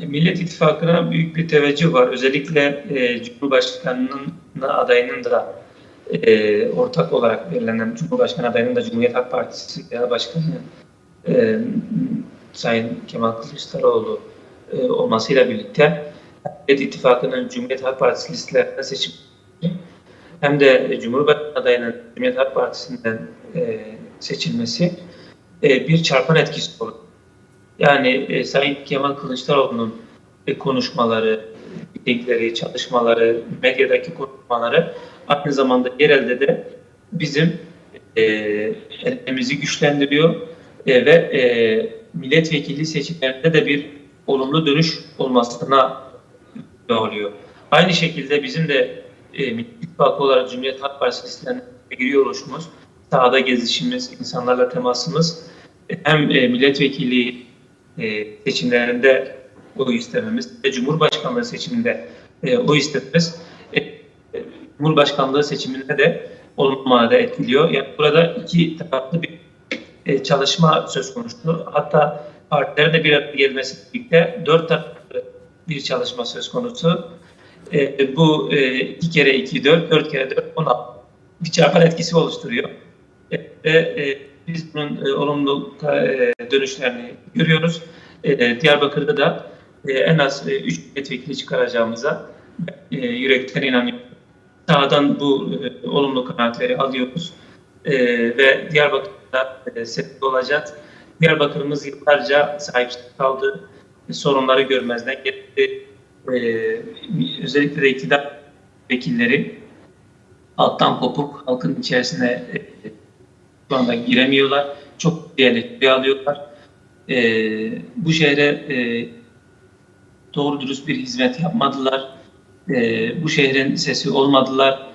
E, Millet İttifakı'na büyük bir teveccüh var. Özellikle e, Cumhurbaşkanı'nın adayının da e, ortak olarak belirlenen Cumhurbaşkanı adayının da Cumhuriyet Halk Partisi Genel Başkanı e, Sayın Kemal Kılıçdaroğlu e, olmasıyla birlikte Millet İttifakı'nın Cumhuriyet Halk Partisi listelerine seçim hem de Cumhurbaşkanı adayının Cumhuriyet Halk Partisi'nden e, seçilmesi e, bir çarpan etkisi olur. Yani e, Sayın Kemal Kılıçdaroğlu'nun e, konuşmaları, mitingleri, çalışmaları, medyadaki konuşmaları aynı zamanda yerelde de bizim e, elimizi güçlendiriyor e, ve e, milletvekili seçimlerinde de bir olumlu dönüş olmasına oluyor. Aynı şekilde bizim de e, İttifakı olarak Cumhuriyet Halk Partisi listelerine giriyor oluşumuz, sahada gezişimiz, insanlarla temasımız hem e, milletvekili e, seçimlerinde oy istememiz ve Cumhurbaşkanlığı seçiminde e, oy istememiz e, Cumhurbaşkanlığı seçiminde de olumlu manada etkiliyor. Yani burada iki taraflı bir e, çalışma söz konusu. Hatta partilerin de bir araya gelmesiyle birlikte dört taraflı bir çalışma söz konusu. Bu e, iki kere iki dört, dört kere dört, on bir çarpan etkisi oluşturuyor. E, biz bunun e, olumlu e, dönüşlerini görüyoruz. E, Diyarbakır'da da e, en az 3 milletvekili çıkaracağımıza e, yürekten inanıyorum. Sahadan bu e, olumlu kanaatleri alıyoruz. E, ve Diyarbakır'da e, sesli olacak. Diyarbakır'ımız yıllarca sahip kaldı. E, sorunları görmezden geldi. E, özellikle de iktidar vekilleri alttan kopup halkın içerisine e, şu anda giremiyorlar. Çok diğerleri alıyorlar. E, bu şehre e, doğru dürüst bir hizmet yapmadılar. E, bu şehrin sesi olmadılar.